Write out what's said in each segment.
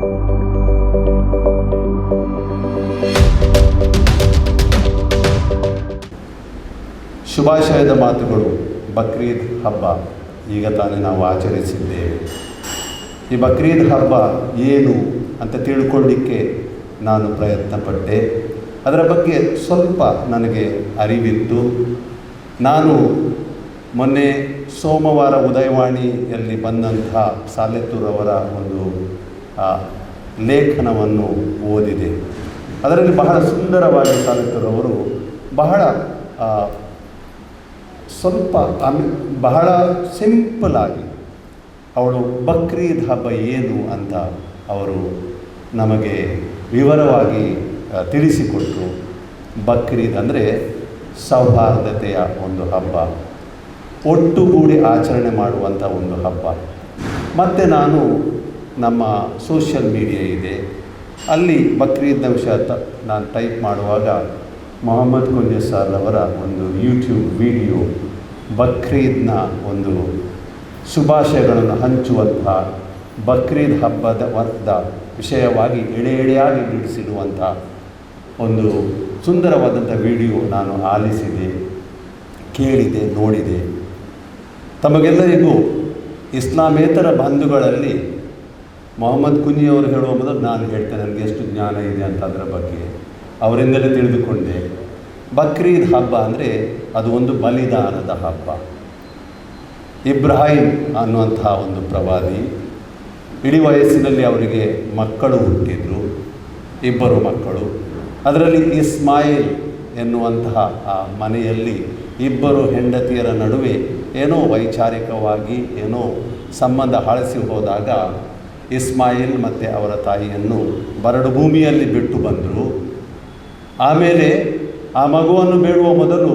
ಶುಭಾಶಯದ ಮಾತುಗಳು, ಬಕ್ರೀದ್ ಹಬ್ಬ. ಈಗ ತಾನೇ ನಾವು ಆಚರಿಸಿದ್ದೇವೆ. ಈ ಬಕ್ರೀದ್ ಹಬ್ಬ ಏನು ಅಂತ ತಿಳ್ಕೊಳ್ಳಿಕ್ಕೆ ನಾನು ಪ್ರಯತ್ನ ಪಟ್ಟೆ ಅದರ ಬಗ್ಗೆ ಸ್ವಲ್ಪ ನನಗೆ ಅರಿವಿತ್ತು. ನಾನು ಮೊನ್ನೆ ಸೋಮವಾರ ಉದಯವಾಣಿಯಲ್ಲಿ ಬಂದಂಥ ಸಾಲೆತ್ತೂರವರ ಒಂದು ಲೇಖನವನ್ನು ಓದಿದೆ. ಅದರಲ್ಲಿ ಬಹಳ ಸುಂದರವಾಗಿ ಸಾಲೆತ್ತೂರವರು ಬಹಳ ಸ್ವಲ್ಪ ಬಹಳ ಸಿಂಪಲ್ ಆಗಿ ಅವಳು ಬಕ್ರೀದ್ ಹಬ್ಬ ಏನು ಅಂತ ಅವರು ನಮಗೆ ವಿವರವಾಗಿ ತಿಳಿಸಿಕೊಟ್ರು. ಬಕ್ರೀದ್ ಅಂದರೆ ಸೌಹಾರ್ದತೆಯ ಒಂದು ಹಬ್ಬ. ಒಟ್ಟುಗೂಡಿ ಆಚರಣೆ ಮಾಡುವಂಥ ಒಂದು ಹಬ್ಬ. ಮತ್ತು ನಾನು ನಮ್ಮ ಸೋಷಿಯಲ್ ಮೀಡಿಯಾ ಇದೆ. ಅಲ್ಲಿ ಬಕ್ರೀದ್ನ ವಿಷಯ ತ, ನಾನು ಟೈಪ್ ಮಾಡುವಾಗ ಮೊಹಮ್ಮದ್ ಕುಂಜೆ ಅವರ ಒಂದು ಯೂಟ್ಯೂಬ್ ವಿಡಿಯೋ ಬಕ್ರೀದ್ನ ಒಂದು ಶುಭಾಶಯಗಳನ್ನು ಹಂಚುವಂಥ ಬಕ್ರೀದ್ ಹಬ್ಬದ ವರ್ದ ವಿಷಯವಾಗಿ ಎಳೆ ಎಳೆಯಾಗಿ ಬಿಡಿಸಿಡುವಂಥ ಒಂದು ಸುಂದರವಾದಂಥ ವಿಡಿಯೋ ನಾನು ಆಲಿಸಿದೆ, ಕೇಳಿದೆ, ನೋಡಿದೆ. ತಮಗೆಲ್ಲರಿಗೂ ಇಸ್ಲಾಮೇತರ ಬಂಧುಗಳಲ್ಲಿ ಮೊಹಮ್ಮದ್ ಕುಂಜಿಯವರು ಹೇಳುವ ಮೊದಲು ನಾನು ಹೇಳ್ತೇನೆ, ನನಗೆ ಎಷ್ಟು ಜ್ಞಾನ ಇದೆ ಅಂತ ಅದರ ಬಗ್ಗೆ. ಅವರಿಂದಲೇ ತಿಳಿದುಕೊಂಡೆ. ಬಕ್ರೀದ್ ಹಬ್ಬ ಅಂದರೆ ಅದು ಒಂದು ಬಲಿದಾನದ ಹಬ್ಬ. ಇಬ್ರಾಹಿಂ ಅನ್ನುವಂತಹ ಒಂದು ಪ್ರವಾದಿ, ಇಡೀ ವಯಸ್ಸಿನಲ್ಲಿ ಅವರಿಗೆ ಮಕ್ಕಳು ಹುಟ್ಟಿದರು, ಇಬ್ಬರು ಮಕ್ಕಳು. ಅದರಲ್ಲಿ ಇಸ್ಮಾಯಿಲ್ ಎನ್ನುವಂತಹ ಆ ಮನೆಯಲ್ಲಿ ಇಬ್ಬರು ಹೆಂಡತಿಯರ ನಡುವೆ ಏನೋ ವೈಚಾರಿಕವಾಗಿ ಏನೋ ಸಂಬಂಧ ಹಳಸಿ ಹೋದಾಗ ಇಸ್ಮಾಯಿಲ್ ಮತ್ತು ಅವರ ತಾಯಿಯನ್ನು ಬರಡು ಭೂಮಿಯಲ್ಲಿ ಬಿಟ್ಟು ಬಂದರು. ಆಮೇಲೆ ಆ ಮಗುವನ್ನು ಬೇಡುವ ಮೊದಲು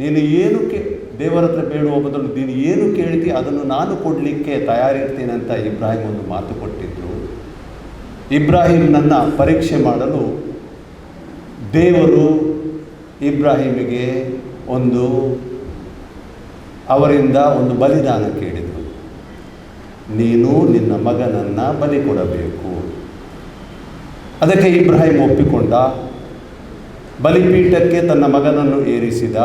ನೀನು ಏನು ಕೇ, ದೇವರ ಹತ್ರ ಬೇಡುವ ಮೊದಲು ನೀನು ಏನು ಕೇಳ್ತಿ ಅದನ್ನು ನಾನು ಕೊಡಲಿಕ್ಕೆ ತಯಾರಿರ್ತೀನಿ ಅಂತ ಇಬ್ರಾಹಿಂ ಒಂದು ಮಾತು ಕೊಟ್ಟಿದ್ದರು ಇಬ್ರಾಹಿಂನನ್ನು ಪರೀಕ್ಷೆ ಮಾಡಲು ದೇವರು ಇಬ್ರಾಹಿಮಿಗೆ ಒಂದು ಅವರಿಂದ ಒಂದು ಬಲಿದಾನ ಕೇಳಿದರು. ನೀನು ನಿನ್ನ ಮಗನನ್ನು ಬಲಿ ಕೊಡಬೇಕು. ಅದಕ್ಕೆ ಇಬ್ರಾಹಿಂ ಒಪ್ಪಿಕೊಂಡ. ಬಲಿಪೀಠಕ್ಕೆ ತನ್ನ ಮಗನನ್ನು ಏರಿಸಿದ.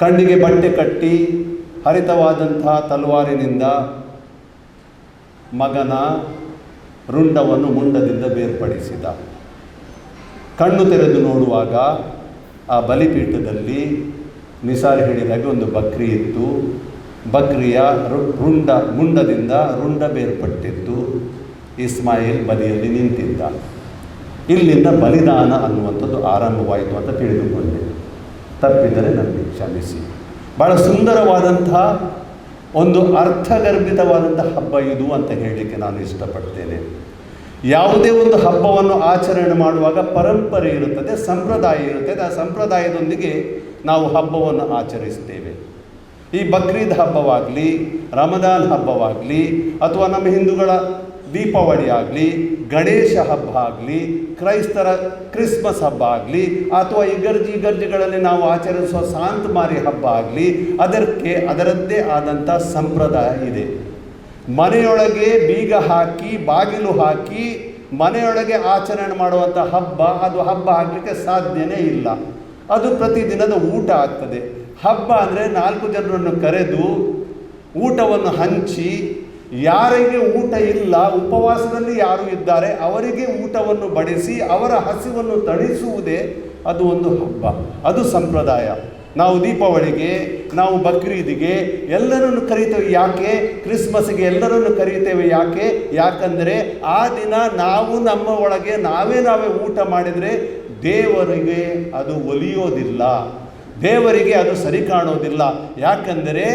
ಕಣ್ಣಿಗೆ ಬಟ್ಟೆ ಕಟ್ಟಿ ಹರಿತವಾದಂತಹ ತಲವಾರಿನಿಂದ ಮಗನ ರುಂಡವನ್ನು ಮುಂಡದಿಂದ ಬೇರ್ಪಡಿಸಿದ. ಕಣ್ಣು ತೆರೆದು ನೋಡುವಾಗ ಆ ಬಲಿಪೀಠದಲ್ಲಿ ನಿಸಾರಿ ಹೇಳಿದಾಗೆ ಒಂದು ಬಕ್ರಿ ಇತ್ತು. ಬಕ್ರಿಯ ರುಂಡ, ಮುಂಡದಿಂದ ರುಂಡ ಬೇರ್ಪಟ್ಟಿದ್ದು ಇಸ್ಮಾಯಿಲ್ ಬದಿಯಲ್ಲಿ ನಿಂತಿದ್ದ. ಇಲ್ಲಿಂದ ಬಲಿದಾನ ಅನ್ನುವಂಥದ್ದು ಆರಂಭವಾಯಿತು ಅಂತ ತಿಳಿದುಕೊಂಡೆ. ತಪ್ಪಿದರೆ ನನಗೆ ಕ್ಷಮಿಸಿ. ಭಾಳ ಸುಂದರವಾದಂಥ ಒಂದು ಅರ್ಥಗರ್ಭಿತವಾದಂಥ ಹಬ್ಬ ಇದು ಅಂತ ಹೇಳಲಿಕ್ಕೆ ನಾನು ಇಷ್ಟಪಡ್ತೇನೆ. ಯಾವುದೇ ಒಂದು ಹಬ್ಬವನ್ನು ಆಚರಣೆ ಮಾಡುವಾಗ ಪರಂಪರೆ ಇರುತ್ತದೆ, ಸಂಪ್ರದಾಯ ಇರುತ್ತದೆ, ಆ ಸಂಪ್ರದಾಯದೊಂದಿಗೆ ನಾವು ಹಬ್ಬವನ್ನು ಆಚರಿಸ್ತೇವೆ. ಈ ಬಕ್ರೀದ್ ಹಬ್ಬವಾಗಲಿ, ರಮದಾನ್ ಹಬ್ಬವಾಗಲಿ, ಅಥವಾ ನಮ್ಮ ಹಿಂದೂಗಳ ದೀಪಾವಳಿ ಆಗಲಿ, ಗಣೇಶ ಹಬ್ಬ ಆಗಲಿ, ಕ್ರೈಸ್ತರ ಕ್ರಿಸ್ಮಸ್ ಹಬ್ಬ ಆಗಲಿ, ಅಥವಾ ಇಗರ್ಜಿ ಇಗರ್ಜಿಗಳಲ್ಲಿ ನಾವು ಆಚರಿಸುವ ಸಾಂತಮಾರಿ ಹಬ್ಬ ಆಗಲಿ, ಅದಕ್ಕೆ ಅದರದ್ದೇ ಆದಂಥ ಸಂಪ್ರದಾಯ ಇದೆ. ಮನೆಯೊಳಗೆ ಬೀಗ ಹಾಕಿ, ಬಾಗಿಲು ಹಾಕಿ, ಮನೆಯೊಳಗೆ ಆಚರಣೆ ಮಾಡುವಂಥ ಹಬ್ಬ, ಅದು ಹಬ್ಬ ಹಾಕಲಿಕ್ಕೆ ಸಾಧ್ಯನೇ ಇಲ್ಲ. ಅದು ಪ್ರತಿದಿನದ ಊಟ ಆಗ್ತದೆ. ಹಬ್ಬ ಅಂದರೆ ನಾಲ್ಕು ಜನರನ್ನು ಕರೆದು ಊಟವನ್ನು ಹಂಚಿ, ಯಾರಿಗೆ ಊಟ ಇಲ್ಲ, ಉಪವಾಸದಲ್ಲಿ ಯಾರು ಇದ್ದಾರೆ, ಅವರಿಗೆ ಊಟವನ್ನು ಬಡಿಸಿ, ಅವರ ಹಸಿವನ್ನು ತಣಿಸುವುದೇ ಅದು ಒಂದು ಹಬ್ಬ, ಅದು ಸಂಪ್ರದಾಯ. ನಾವು ದೀಪಾವಳಿಗೆ, ನಾವು ಬಕ್ರೀದಿಗೆ ಎಲ್ಲರನ್ನು ಕರೀತೇವೆ. ಯಾಕೆ? ಕ್ರಿಸ್ಮಸ್ಗೆ ಎಲ್ಲರನ್ನು ಕರೀತೇವೆ. ಯಾಕೆ? ಯಾಕಂದರೆ ಆ ದಿನ ನಾವು ನಮ್ಮ ಒಳಗೆ ನಾವೇ ನಾವೇ ಊಟ ಮಾಡಿದರೆ ದೇವರಿಗೆ ಅದು ಒಲಿಯೋದಿಲ್ಲ. ದೇವರಿಗೆ ಅದು ಸರಿ ಕಾಣೋದಿಲ್ಲ ಯಾಕಂದರೆ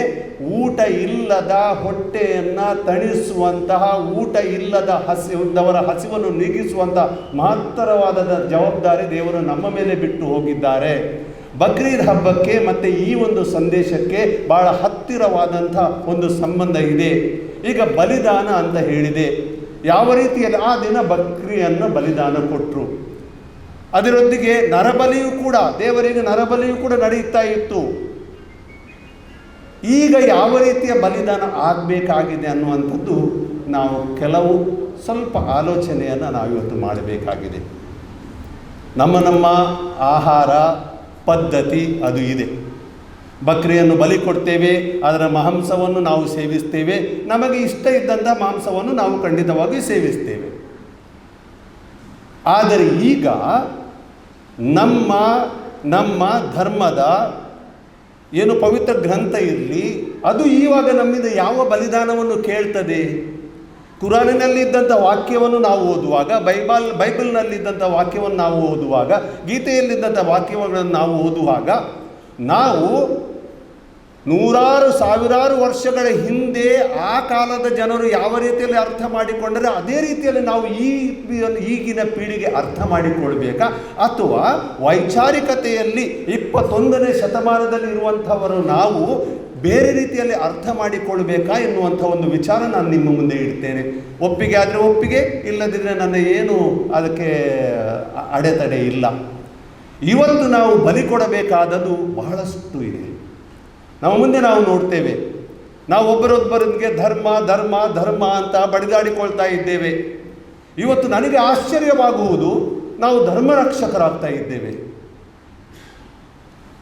ಊಟ ಇಲ್ಲದ ಹೊಟ್ಟೆಯನ್ನು ತಣಿಸುವಂತಹ ಊಟ ಇಲ್ಲದ ಹಸಿದವರ ಹಸಿವನ್ನು ನೀಗಿಸುವಂಥ ಮಹತ್ತರವಾದ ಜವಾಬ್ದಾರಿ ದೇವರು ನಮ್ಮ ಮೇಲೆ ಬಿಟ್ಟು ಹೋಗಿದ್ದಾರೆ. ಬಕ್ರೀದ್ ಹಬ್ಬಕ್ಕೆ ಮತ್ತು ಈ ಒಂದು ಸಂದೇಶಕ್ಕೆ ಬಹಳ ಹತ್ತಿರವಾದಂಥ ಒಂದು ಸಂಬಂಧ ಇದೆ. ಈಗ ಬಲಿದಾನ ಅಂತ ಹೇಳಿದೆ. ಯಾವ ರೀತಿಯಲ್ಲಿ ಆ ದಿನ ಬಕ್ರಿಯನ್ನು ಬಲಿದಾನ ಕೊಟ್ಟರು ಅದರೊಂದಿಗೆ ನರಬಲಿಯೂ ಕೂಡ, ದೇವರಿಗೆ ನರಬಲಿಯೂ ಕೂಡ ನಡೆಯುತ್ತಾ ಇತ್ತು. ಈಗ ಯಾವ ರೀತಿಯ ಬಲಿದಾನ ಆಗಬೇಕಾಗಿದೆ ಅನ್ನುವಂಥದ್ದು ನಾವು ಕೆಲವು ಸ್ವಲ್ಪ ಆಲೋಚನೆಯನ್ನು ನಾವಿವತ್ತು ಮಾಡಬೇಕಾಗಿದೆ. ನಮ್ಮ ನಮ್ಮ ಆಹಾರ ಪದ್ಧತಿ ಅದು ಇದೆ. ಬಕ್ರಿಯನ್ನು ಬಲಿ ಕೊಡ್ತೇವೆ, ಅದರ ಮಾಂಸವನ್ನು ನಾವು ಸೇವಿಸ್ತೇವೆ, ನಮಗೆ ಇಷ್ಟ ಇದ್ದಂಥ ಮಾಂಸವನ್ನು ನಾವು ಖಂಡಿತವಾಗಿ ಸೇವಿಸ್ತೇವೆ. ಆದರೆ ಈಗ ನಮ್ಮ ನಮ್ಮ ಧರ್ಮದ ಏನು ಪವಿತ್ರ ಗ್ರಂಥ ಇರಲಿ, ಅದು ಈವಾಗ ನಮ್ಮಿಂದ ಯಾವ ಬಲಿದಾನವನ್ನು ಕೇಳ್ತದೆ? ಕುರಾನಿನಲ್ಲಿದ್ದಂಥ ವಾಕ್ಯವನ್ನು ನಾವು ಓದುವಾಗ, ಬೈಬಲ್ ಬೈಬಲ್ನಲ್ಲಿದ್ದಂಥ ವಾಕ್ಯವನ್ನು ನಾವು ಓದುವಾಗ ಗೀತೆಯಲ್ಲಿದ್ದಂಥ ವಾಕ್ಯಗಳನ್ನು ನಾವು ಓದುವಾಗ, ನಾವು ನೂರಾರು ಸಾವಿರಾರು ವರ್ಷಗಳ ಹಿಂದೆ ಆ ಕಾಲದ ಜನರು ಯಾವ ರೀತಿಯಲ್ಲಿ ಅರ್ಥ ಮಾಡಿಕೊಂಡರೆ ಅದೇ ರೀತಿಯಲ್ಲಿ ನಾವು ಈ ಈಗಿನ ಪೀಳಿಗೆ ಅರ್ಥ ಮಾಡಿಕೊಳ್ಬೇಕಾ? ಅಥವಾ ವೈಚಾರಿಕತೆಯಲ್ಲಿ ಇಪ್ಪತ್ತೊಂದನೇ ಶತಮಾನದಲ್ಲಿ ಇರುವಂಥವರು ನಾವು ಬೇರೆ ರೀತಿಯಲ್ಲಿ ಅರ್ಥ ಮಾಡಿಕೊಳ್ಬೇಕಾ ಎನ್ನುವಂಥ ಒಂದು ವಿಚಾರ ನಾನು ನಿಮ್ಮ ಮುಂದೆ ಇಡ್ತೇನೆ. ಒಪ್ಪಿಗೆ ಆದರೆ ಒಪ್ಪಿಗೆ ಇಲ್ಲದಿದ್ದರೆ ನನ್ನ ಏನು ಅದಕ್ಕೆ ಅಡೆತಡೆ ಇಲ್ಲ. ಇವತ್ತು ನಾವು ಬಲಿ ಕೊಡಬೇಕಾದದ್ದು ಬಹಳಷ್ಟು ಇದೆ. ನಮ್ಮ ಮುಂದೆ ನಾವು ನೋಡ್ತೇವೆ. ನಾವು ಒಬ್ಬರೊಬ್ಬರಿಗೆ ಧರ್ಮ ಧರ್ಮ ಧರ್ಮ ಅಂತ ಬಡಿದಾಡಿಕೊಳ್ತಾ ಇದ್ದೇವೆ. ಇವತ್ತು ನನಗೆ ಆಶ್ಚರ್ಯವಾಗುವುದು ನಾವು ಧರ್ಮ ರಕ್ಷಕರಾಗ್ತಾ ಇದ್ದೇವೆ.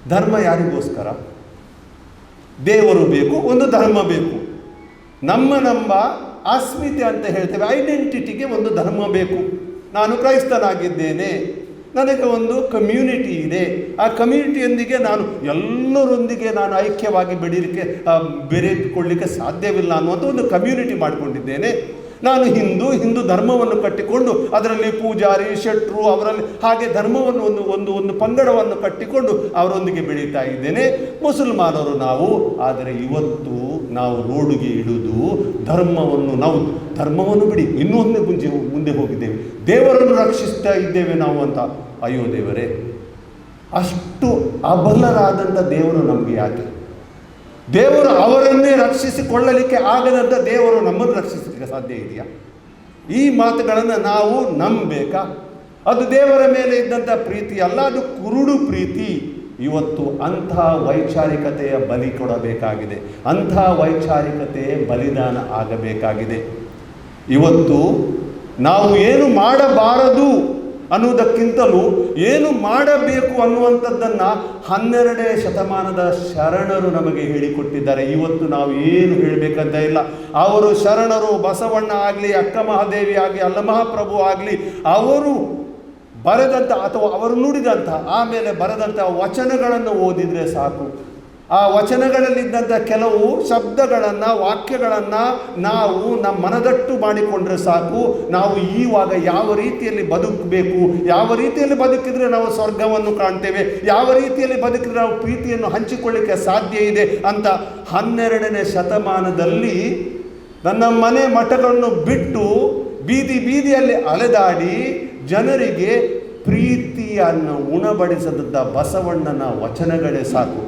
ಧರ್ಮ ಯಾರಿಗೋಸ್ಕರ? ದೇವರು ಬೇಕು, ಒಂದು ಧರ್ಮ ಬೇಕು. ನಮ್ಮ ನಮ್ಮ ಅಸ್ಮಿತೆ ಅಂತ ಹೇಳ್ತೇವೆ. ಐಡೆಂಟಿಟಿಗೆ ಒಂದು ಧರ್ಮ ಬೇಕು. ನಾನು ಕ್ರೈಸ್ತನಾಗಿದ್ದೇನೆ. ನನಗೆ ಒಂದು ಕಮ್ಯುನಿಟಿ ಇದೆ. ಆ ಕಮ್ಯುನಿಟಿಯೊಂದಿಗೆ ನಾನು ಎಲ್ಲರೊಂದಿಗೆ ನಾನು ಐಕ್ಯವಾಗಿ ಬೆಳೀಲಿಕ್ಕೆ ಆ, ಸಾಧ್ಯವಿಲ್ಲ ಅನ್ನುವಂಥ ಒಂದು ಕಮ್ಯುನಿಟಿ ಮಾಡಿಕೊಂಡಿದ್ದೇನೆ. ನಾನು ಹಿಂದೂ ಹಿಂದೂ ಧರ್ಮವನ್ನು ಕಟ್ಟಿಕೊಂಡು ಅದರಲ್ಲಿ ಪೂಜಾರಿ ಶೆಟ್ರು ಅವರಲ್ಲಿ ಹಾಗೆ ಧರ್ಮವನ್ನು ಒಂದು ಒಂದು ಒಂದು ಪಂಗಡವನ್ನು ಕಟ್ಟಿಕೊಂಡು ಅವರೊಂದಿಗೆ ಬೆಳೀತಾ ಇದ್ದೇನೆ. ಮುಸಲ್ಮಾನರು ನಾವು ಆದರೆ ಇವತ್ತು ನಾವು ರೋಡಿಗೆ ಇಡುವುದು ಧರ್ಮವನ್ನು ನಾವು ಧರ್ಮವನ್ನು ಬಿಡಿ. ಇನ್ನೊಂದು ಮುಂಚೆ ಮುಂದೆ ಹೋಗಿದ್ದೇವೆ. ದೇವರನ್ನು ರಕ್ಷಿಸ್ತಾ ಇದ್ದೇವೆ ನಾವು ಅಂತ. ಅಯ್ಯೋ ದೇವರೇ, ಅಷ್ಟು ಅಬಲರಾದಂಥ ದೇವರು ನಮಗೆ ಯಾಕೆ? ದೇವರು ಅವರನ್ನೇ ರಕ್ಷಿಸಿಕೊಳ್ಳಲಿಕ್ಕೆ ಆಗದಂಥ ದೇವರು ನಮ್ಮನ್ನು ರಕ್ಷಿಸಲಿಕ್ಕೆ ಸಾಧ್ಯ ಇದೆಯಾ? ಈ ಮಾತುಗಳನ್ನು ನಾವು ನಂಬಬೇಕಾ? ಅದು ದೇವರ ಮೇಲೆ ಇದ್ದಂಥ ಪ್ರೀತಿ ಅಲ್ಲ, ಅದು ಕುರುಡು ಪ್ರೀತಿ. ಇವತ್ತು ಅಂಥ ವೈಚಾರಿಕತೆಯ ಬಲಿ ಕೊಡಬೇಕಾಗಿದೆ. ಅಂಥ ವೈಚಾರಿಕತೆ ಬಲಿದಾನ ಆಗಬೇಕಾಗಿದೆ. ಇವತ್ತು ನಾವು ಏನು ಮಾಡಬಾರದು ಅನ್ನುವುದಕ್ಕಿಂತಲೂ ಏನು ಮಾಡಬೇಕು ಅನ್ನುವಂಥದ್ದನ್ನು ಹನ್ನೆರಡನೇ ಶತಮಾನದ ಶರಣರು ನಮಗೆ ಹೇಳಿಕೊಟ್ಟಿದ್ದಾರೆ. ಇವತ್ತು ನಾವು ಏನು ಹೇಳಬೇಕಂತ ಇಲ್ಲ. ಅವರು ಶರಣರು ಬಸವಣ್ಣ ಆಗಲಿ ಅಕ್ಕ ಮಹಾದೇವಿ ಆಗಲಿ, ಅಲ್ಲಮಹಾಪ್ರಭು ಆಗಲಿ, ಅವರು ಬರೆದಂಥ ಅಥವಾ ಅವರು ನುಡಿದಂಥ ಆಮೇಲೆ ಬರೆದಂಥ ವಚನಗಳನ್ನು ಓದಿದರೆ ಸಾಕು. ಆ ವಚನಗಳಲ್ಲಿದ್ದಂಥ ಕೆಲವು ಶಬ್ದಗಳನ್ನು, ವಾಕ್ಯಗಳನ್ನು ನಾವು ನಮ್ಮ ಮನದಟ್ಟು ಮಾಡಿಕೊಂಡ್ರೆ ಸಾಕು. ನಾವು ಈವಾಗ ಯಾವ ರೀತಿಯಲ್ಲಿ ಬದುಕಬೇಕು, ಯಾವ ರೀತಿಯಲ್ಲಿ ಬದುಕಿದರೆ ನಾವು ಸ್ವರ್ಗವನ್ನು ಕಾಣ್ತೇವೆ, ಯಾವ ರೀತಿಯಲ್ಲಿ ಬದುಕಿದರೆ ನಾವು ಪ್ರೀತಿಯನ್ನು ಹಂಚಿಕೊಳ್ಳಿಕ್ಕೆ ಸಾಧ್ಯ ಇದೆ ಅಂತ ಹನ್ನೆರಡನೇ ಶತಮಾನದಲ್ಲಿ ನನ್ನ ಮನೆ ಮಠಗಳನ್ನು ಬಿಟ್ಟು ಬೀದಿ ಬೀದಿಯಲ್ಲಿ ಅಲೆದಾಡಿ ಜನರಿಗೆ ಪ್ರೀತಿಯನ್ನು ಉಣಬಡಿಸದಿದ್ದ ಬಸವಣ್ಣನ ವಚನಗಳೇ ಸಾಕು.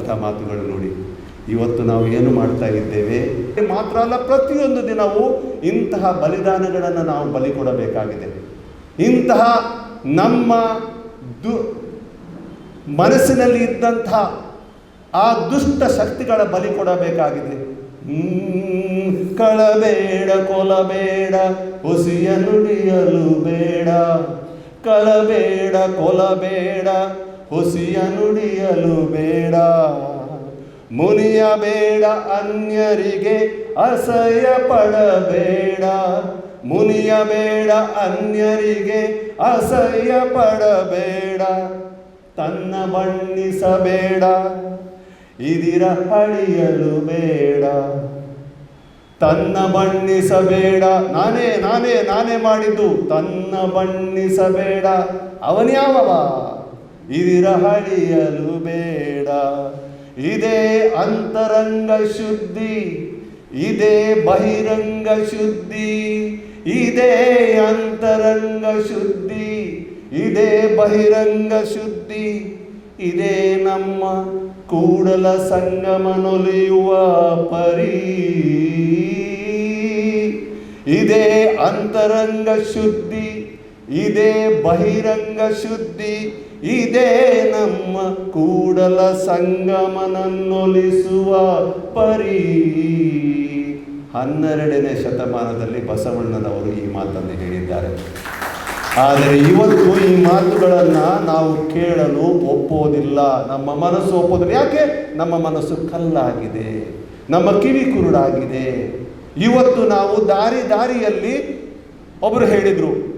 ಸುಂದರವಾದಂಥ ಮಾತುಗಳು ನೋಡಿ. ಇವತ್ತು ನಾವು ಏನು ಮಾಡ್ತಾ ಇದ್ದೇವೆ? ಮಾತ್ರ ಅಲ್ಲ, ಪ್ರತಿಯೊಂದು ದಿನವೂ ಇಂತಹ ಬಲಿದಾನಗಳನ್ನು ನಾವು ಬಲಿ ಕೊಡಬೇಕಾಗಿದೆ. ಇಂತಹ ನಮ್ಮ ದು, ಮನಸ್ಸಿನಲ್ಲಿ ಇದ್ದಂತಹ ಆ ದುಷ್ಟ ಶಕ್ತಿಗಳ ಬಲಿ ಕೊಡಬೇಕಾಗಿದೆ. ಕಳಬೇಡ, ಕೊಲಬೇಡ ಹುಸಿಯ ನುಡಿಯಲು ಬೇಡ. ಕಳಬೇಡ, ಕೊಲಬೇಡ ಹುಸಿಯ ನುಡಿಯಲು ಬೇಡ. ಮುನಿಯ ಬೇಡ, ಅನ್ಯರಿಗೆ ಅಸಹ್ಯ ಪಡಬೇಡ. ಮುನಿಯ ಬೇಡ, ಅನ್ಯರಿಗೆ ಅಸಹ್ಯ ಪಡಬೇಡ. ತನ್ನ ಬಣ್ಣಿಸಬೇಡ, ಇದಿರ ಅಳಿಯಲು ಬೇಡ. ತನ್ನ ಬಣ್ಣಿಸಬೇಡ, ನಾನೇ ನಾನೇ ನಾನೇ ಮಾಡಿದ್ದು. ತನ್ನ ಬಣ್ಣಿಸಬೇಡ. ಅವನ್ಯಾವವ? ಇದಿರ ಹಳಿಯಲು ಬೇಡ. ಇದೇ ಅಂತರಂಗ ಶುದ್ಧಿ, ಇದೇ ಬಹಿರಂಗ ಶುದ್ಧಿ, ಇದೇ ಅಂತರಂಗ ಶುದ್ಧಿ, ಇದೇ ಬಹಿರಂಗ ಶುದ್ಧಿ, ಇದೇ ನಮ್ಮ ಕೂಡಲ ಸಂಗಮನೊಲಿಯುವ ಪರಿ. ಇದೇ ಅಂತರಂಗ ಶುದ್ಧಿ ಇದೇ ಬಹಿರಂಗ ಶುದ್ಧಿ, ಇದೇ ನಮ್ಮ ಕೂಡಲ ಸಂಗಮನನ್ನೊಲಿಸುವ ಪರಿ. ಹನ್ನೆರಡನೇ ಶತಮಾನದಲ್ಲಿ ಬಸವಣ್ಣನವರು ಈ ಮಾತನ್ನು ಹೇಳಿದ್ದಾರೆ. ಆದರೆ ಇವತ್ತು ಈ ಮಾತುಗಳನ್ನು ನಾವು ಕೇಳಲು ಒಪ್ಪೋದಿಲ್ಲ. ನಮ್ಮ ಮನಸ್ಸು ಒಪ್ಪೋದಿಲ್ಲ. ಯಾಕೆ? ನಮ್ಮ ಮನಸ್ಸು ಕಲ್ಲಾಗಿದೆ. ನಮ್ಮ ಕಿವಿ ಕುರುಡಾಗಿದೆ. ಇವತ್ತು ನಾವು ದಾರಿ ದಾರಿಯಲ್ಲಿ ಒಬ್ಬರು ಹೇಳಿದರು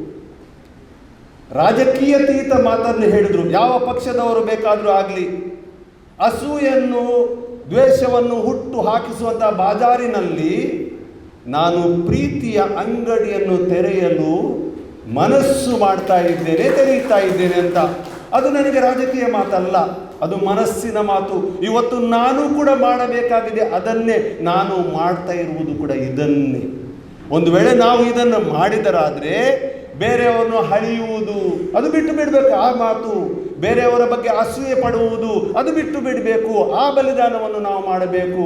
ರಾಜಕೀಯತೀತ ಮಾತನ್ನು ಹೇಳಿದರು. ಯಾವ ಪಕ್ಷದವರು ಬೇಕಾದರೂ ಆಗಲಿ. ಅಸೂಯನ್ನು ದ್ವೇಷವನ್ನು ಹುಟ್ಟು ಹಾಕಿಸುವಂಥ ಬಾಜಾರಿನಲ್ಲಿ ನಾನು ಪ್ರೀತಿಯ ಅಂಗಡಿಯನ್ನು ತೆರೆಯಲು ಮನಸ್ಸು ಮಾಡ್ತಾ ಇದ್ದೇನೆ ತೆರೆಯುತ್ತಾ ಇದ್ದೇನೆ ಅಂತ. ಅದು ನನಗೆ ರಾಜಕೀಯ ಮಾತಲ್ಲ. ಅದು ಮನಸ್ಸಿನ ಮಾತು. ಇವತ್ತು ನಾನು ಕೂಡ ಮಾಡಬೇಕಾಗಿದೆ, ಅದನ್ನೇ ನಾನು ಮಾಡ್ತಾ ಇರುವುದು ಕೂಡ ಇದನ್ನೇ. ಒಂದು ವೇಳೆ ನಾವು ಇದನ್ನು ಮಾಡಿದರಾದರೆ ಬೇರೆಯವರನ್ನು ಹಳಿಯುವುದು ಅದು ಬಿಟ್ಟು ಬಿಡಬೇಕು ಆ ಮಾತು. ಬೇರೆಯವರ ಬಗ್ಗೆ ಅಸೂಯೆ ಪಡುವುದು, ಅದು ಬಿಟ್ಟು ಬಿಡಬೇಕು. ಆ ಬಲಿದಾನವನ್ನು ನಾವು ಮಾಡಬೇಕು.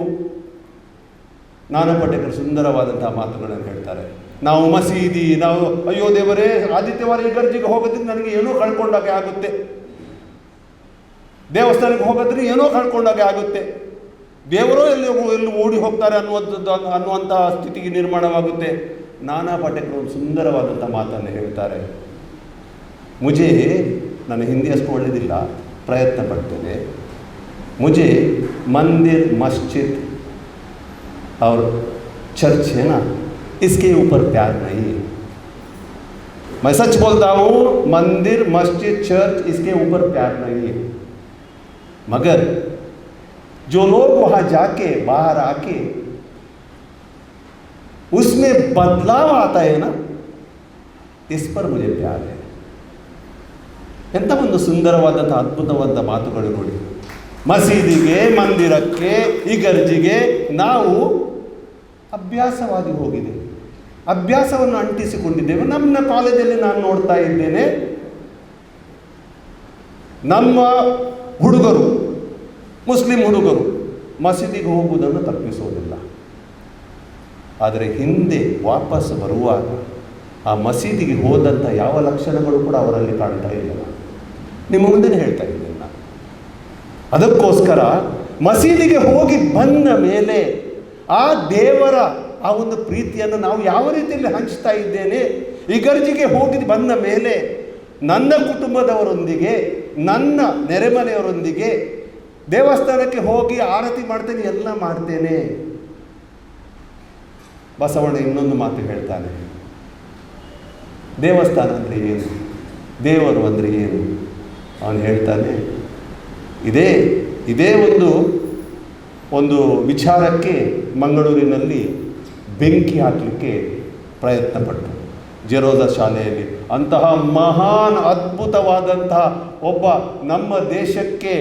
ನಾನಾ ಪಟೇಕರು ಸುಂದರವಾದಂತಹ ಮಾತುಗಳನ್ನು ಹೇಳ್ತಾರೆ. ನಾವು ಮಸೀದಿ, ನಾವು, ಅಯ್ಯೋ ದೇವರೇ, ಆದಿತ್ಯವಾರ ಗರ್ಜಿಗೆ ಹೋಗೋದ್ರಿಂದ ನನಗೆ ಏನೋ ಕಳ್ಕೊಂಡಾಗೆ ಆಗುತ್ತೆ. ದೇವಸ್ಥಾನಕ್ಕೆ ಹೋಗೋದ್ರೆ ಏನೋ ಕಳ್ಕೊಂಡಾಗೆ ಆಗುತ್ತೆ. ದೇವರೋ ಎಲ್ಲಿ ಎಲ್ಲಿ ಓಡಿ ಹೋಗ್ತಾರೆ ಅನ್ನುವಂಥದ್ದು ಅನ್ನುವಂಥ ಸ್ಥಿತಿಗೆ ನಿರ್ಮಾಣವಾಗುತ್ತೆ. ನಾನಾ ಪಾಟೇಕರ್ ಒಂದು ಸುಂದರವಾದಂಥ ಮಾತನ್ನು ಹೇಳ್ತಾರೆ ಮುಜೆ ನನ್ನ ಹಿಂದಿ ಅಷ್ಟು ಒಳ್ಳೆಯದಿಲ್ಲ ಪ್ರಯತ್ನ ಪಡ್ತೇನೆ ಮುಜೆ ಮಂದಿರ್ ಮಸ್ಜಿದ್ और चर्च है ना इसके ऊपर प्यार नहीं है मैं सच बोलता हूँ मंदिर मस्जिद चर्च इसके ऊपर प्यार नहीं है मगर जो लोग वहाँ जाके बाहर आके उसमें बदलाव आता है ना इस पर मुझे प्यार है ಎಂಥ ಒಂದು ಸುಂದರವಾದಂಥ ಅದ್ಭುತವಾದ ಮಾತುಗಳು ನೋಡಿ ಮಸೀದಿಗೆ ಮಂದಿರಕ್ಕೆ ಇಗರ್ಜಿಗೆ ನಾವು ಅಭ್ಯಾಸವಾಗಿ ಹೋಗಿದೆ ಅಭ್ಯಾಸವನ್ನು ಅಂಟಿಸಿಕೊಂಡಿದ್ದೇವೆ ನಮ್ಮ ಕಾಲೇಜಲ್ಲಿ ನಾನು ನೋಡ್ತಾ ಇದ್ದೇನೆ ನಮ್ಮ ಹುಡುಗರು ಮುಸ್ಲಿಂ ಹುಡುಗರು ಮಸೀದಿಗೆ ಹೋಗುವುದನ್ನು ತಪ್ಪಿಸೋದಿಲ್ಲ ಆದರೆ ಹಿಂದೆ ವಾಪಸ್ ಬರುವಾಗ ಆ ಮಸೀದಿಗೆ ಹೋದಂಥ ಯಾವ ಲಕ್ಷಣಗಳು ಕೂಡ ಅವರಲ್ಲಿ ಕಾಣ್ತಾ ಇಲ್ಲ ನಿಮ್ಮ ಮುಂದೆ ಹೇಳ್ತಾ ಇದ್ದೀನಿ ನಾನು. ಅದಕ್ಕೋಸ್ಕರ ಮಸೀದಿಗೆ ಹೋಗಿ ಬಂದ ಮೇಲೆ ಆ ದೇವರ ಆ ಒಂದು ಪ್ರೀತಿಯನ್ನು ನಾವು ಯಾವ ರೀತಿಯಲ್ಲಿ ಹಂಚ್ತಾ ಇದ್ದೇನೆ? ಇಗರ್ಜಿಗೆ ಹೋಗಿ ಬಂದ ಮೇಲೆ ನನ್ನ ಕುಟುಂಬದವರೊಂದಿಗೆ, ನನ್ನ ನೆರೆಮನೆಯವರೊಂದಿಗೆ ದೇವಸ್ಥಾನಕ್ಕೆ ಹೋಗಿ ಆರತಿ ಮಾಡ್ತೇನೆ, ಎಲ್ಲ ಮಾಡ್ತೇನೆ. ಬಸವಣ್ಣ ಇನ್ನೊಂದು ಮಾತು ಹೇಳ್ತಾನೆ. ದೇವಸ್ಥಾನ ಅಂದರೆ ಏನು? ದೇವರು ಅಂದರೆ ಏನು? ಅವನು ಹೇಳ್ತಾನೆ, ಇದೇ ಇದೇ ಒಂದು ಒಂದು ವಿಚಾರಕ್ಕೆ ಮಂಗಳೂರಿನಲ್ಲಿ ಬೆಂಕಿ ಹಾಕಲಿಕ್ಕೆ ಪ್ರಯತ್ನ ಪಟ್ಟರು ಜೆರೋದ ಶಾಲೆಯಲ್ಲಿ ಅಂತಹ ಮಹಾನ್ ಅದ್ಭುತವಾದಂತಹ ಒಬ್ಬ ನಮ್ಮ ದೇಶಕ್ಕೆ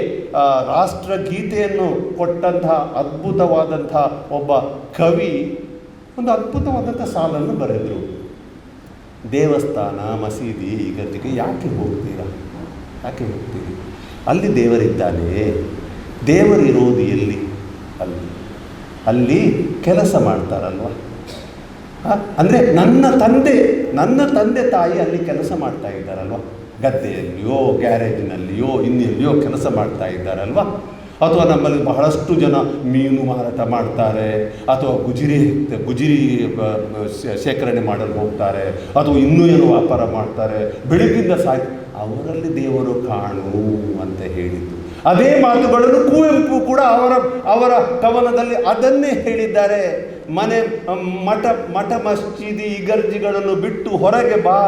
ರಾಷ್ಟ್ರಗೀತೆಯನ್ನು ಕೊಟ್ಟಂತಹ ಅದ್ಭುತವಾದಂತಹ ಒಬ್ಬ ಕವಿ ಒಂದು ಅದ್ಭುತವಾದಂಥ ಸಾಲನ್ನು ಬರೆದರು. ದೇವಸ್ಥಾನ, ಮಸೀದಿ ಗದ್ದಿಗೆ ಯಾಕೆ ಹೋಗ್ತೀರಾ? ಯಾಕೆ ಹೋಗ್ತೀರಿ? ಅಲ್ಲಿ ದೇವರಿದ್ದಾನೆ. ದೇವರಿರೋದು ಎಲ್ಲಿ ಅಲ್ಲಿ. ಅಲ್ಲಿ ಕೆಲಸ ಮಾಡ್ತಾರಲ್ವ? ಅಂದರೆ ನನ್ನ ತಂದೆ ನನ್ನ ತಂದೆ ತಾಯಿ ಅಲ್ಲಿ ಕೆಲಸ ಮಾಡ್ತಾ ಇದ್ದಾರಲ್ವ? ಗದ್ದೆಯಲ್ಲಿಯೋ, ಗ್ಯಾರೇಜಿನಲ್ಲಿಯೋ, ಇನ್ನೆಲ್ಲಿಯೋ ಕೆಲಸ ಮಾಡ್ತಾ ಇದ್ದಾರಲ್ವ? ಅಥವಾ ನಮ್ಮಲ್ಲಿ ಬಹಳಷ್ಟು ಜನ ಮೀನು ಮಾರಾಟ ಮಾಡ್ತಾರೆ, ಅಥವಾ ಗುಜಿರಿ ಗುಜಿರಿ ಶೇಖರಣೆ ಮಾಡಲು ಹೋಗ್ತಾರೆ, ಅಥವಾ ಇನ್ನೂ ಏನು ವ್ಯಾಪಾರ ಮಾಡ್ತಾರೆ, ಬೆಳಗ್ಗಿಂದ ಸಾಯ್, ಅವರಲ್ಲಿ ದೇವರು ಕಾಣು ಅಂತ ಹೇಳಿದ್ದು. ಅದೇ ಮಾತುಗಳನ್ನು ಕುವೆಂಪು ಕೂಡ ಅವರ ಅವರ ಕವನದಲ್ಲಿ ಅದನ್ನೇ ಹೇಳಿದ್ದಾರೆ. ಮನೆ, ಮಠ ಮಠ ಮಸ್ಜಿದಿ ಇಗರ್ಜಿಗಳನ್ನು ಬಿಟ್ಟು ಹೊರಗೆ ಬಾ,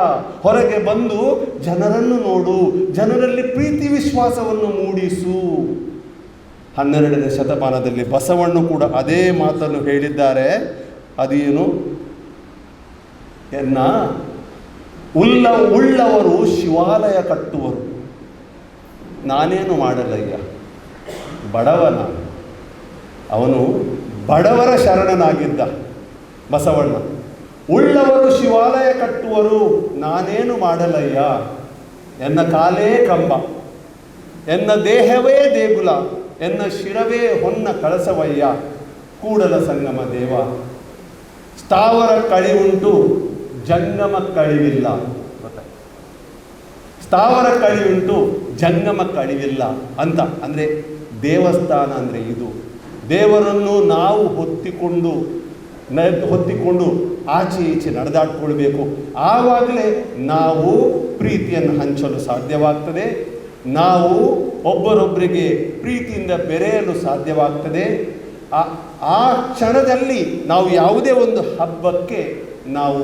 ಹೊರಗೆ ಬಂದು ಜನರನ್ನು ನೋಡು, ಜನರಲ್ಲಿ ಪ್ರೀತಿ ವಿಶ್ವಾಸವನ್ನು ಮೂಡಿಸು. ಹನ್ನೆರಡನೇ ಶತಮಾನದಲ್ಲಿ ಬಸವಣ್ಣು ಕೂಡ ಅದೇ ಮಾತನ್ನು ಹೇಳಿದ್ದಾರೆ. ಅದೇನು? ಎನ್ನ? ಉಲ್ಲ ಉಳ್ಳವರು ಶಿವಾಲಯ ಕಟ್ಟುವರು. ನಾನೇನು ಮಾಡಲಯ್ಯ ಬಡವನ. ಅವನು ಬಡವರ ಶರಣನಾಗಿದ್ದ ಬಸವಣ್ಣ. ಉಳ್ಳವರು ಶಿವಾಲಯ ಕಟ್ಟುವರು. ನಾನೇನು ಮಾಡಲಯ್ಯ ಎನ್ನ ಕಾಲೇ ಕಂಬ. ಎನ್ನ ದೇಹವೇ ದೇಗುಲ. ಎನ್ನ ಶಿರವೇ ಹೊನ್ನ ಕಳಸವಯ್ಯ, ಕೂಡಲ ಸಂಗಮ ದೇವ. ಸ್ಥಾವರ ಕಳಿವುಂಟು ಜಂಗಮ ಕಳಿವಿಲ್ಲ? ಸ್ಥಾವರ ಕಳಿವುಂಟು ಜಂಗಮ ಕಳಿವಿಲ್ಲ ಅಂತ. ಅಂದರೆ ದೇವಸ್ಥಾನ ಅಂದರೆ ಇದು. ದೇವರನ್ನು ನಾವು ಹೊತ್ತಿಕೊಂಡು, ನ, ಹೊತ್ತಿಕೊಂಡು ಆಚೆ ಈಚೆ ನಡೆದಾಡ್ಕೊಳ್ಬೇಕು. ಆವಾಗಲೇ ನಾವು ಪ್ರೀತಿಯನ್ನು ಹಂಚಲು ಸಾಧ್ಯವಾಗ್ತದೆ. ನಾವು ಒಬ್ಬರೊಬ್ಬರಿಗೆ ಪ್ರೀತಿಯಿಂದ ಬೆರೆಯಲು ಸಾಧ್ಯವಾಗ್ತದೆ. ಆ ಆ ಕ್ಷಣದಲ್ಲಿ ನಾವು ಯಾವುದೇ ಒಂದು ಹಬ್ಬಕ್ಕೆ ನಾವು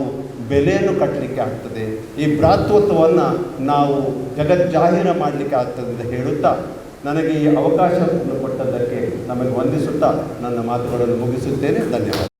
ಬೆಲೆಯನ್ನು ಕಟ್ಟಲಿಕ್ಕೆ ಆಗ್ತದೆ. ಈ ಭ್ರಾತೃತ್ವವನ್ನು ನಾವು ಜಗಜ್ಜಾಹೀರ ಮಾಡಲಿಕ್ಕೆ ಆಗ್ತದೆ ಅಂತ ಹೇಳುತ್ತಾ ನನಗೆ ಈ ಅವಕಾಶವನ್ನು ಕೊಟ್ಟದ್ದಕ್ಕೆ ನಮಗೆ ವಂದಿಸುತ್ತಾ ನನ್ನ ಮಾತುಗಳನ್ನು ಮುಗಿಸುತ್ತೇನೆ. ಧನ್ಯವಾದ.